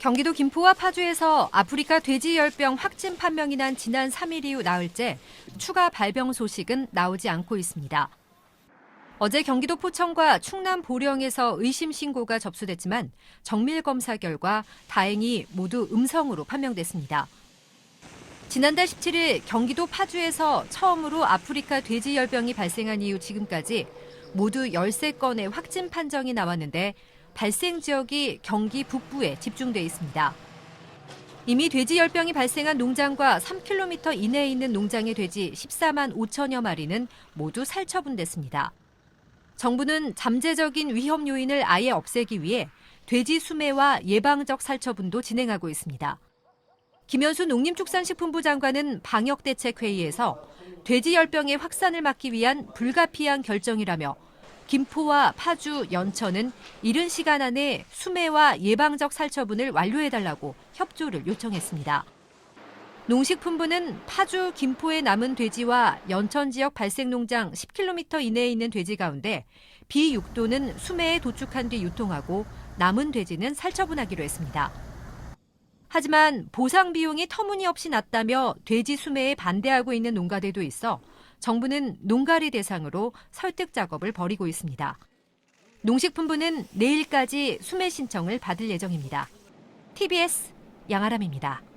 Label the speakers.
Speaker 1: 경기도 김포와 파주에서 아프리카 돼지 열병 확진 판명이 난 지난 3일 이후 나흘째 추가 발병 소식은 나오지 않고 있습니다. 어제 경기도 포천과 충남 보령에서 의심 신고가 접수됐지만 정밀 검사 결과 다행히 모두 음성으로 판명됐습니다. 지난달 17일 경기도 파주에서 처음으로 아프리카 돼지 열병이 발생한 이후 지금까지 모두 13건의 확진 판정이 나왔는데 발생 지역이 경기 북부에 집중돼 있습니다. 이미 돼지 열병이 발생한 농장과 3km 이내에 있는 농장의 돼지 14만 5천여 마리는 모두 살처분됐습니다. 정부는 잠재적인 위험 요인을 아예 없애기 위해 돼지 수매와 예방적 살처분도 진행하고 있습니다. 김현수 농림축산식품부 장관은 방역대책회의에서 돼지 열병의 확산을 막기 위한 불가피한 결정이라며 김포와 파주, 연천은 이른 시간 안에 수매와 예방적 살처분을 완료해달라고 협조를 요청했습니다. 농식품부는 파주, 김포에 남은 돼지와 연천 지역 발생 농장 10km 이내에 있는 돼지 가운데 비육도는 수매에 도축한 뒤 유통하고 남은 돼지는 살처분하기로 했습니다. 하지만 보상 비용이 터무니없이 낮다며 돼지 수매에 반대하고 있는 농가들도 있어 정부는 농가리 대상으로 설득 작업을 벌이고 있습니다. 농식품부는 내일까지 수매 신청을 받을 예정입니다. TBS 양아람입니다.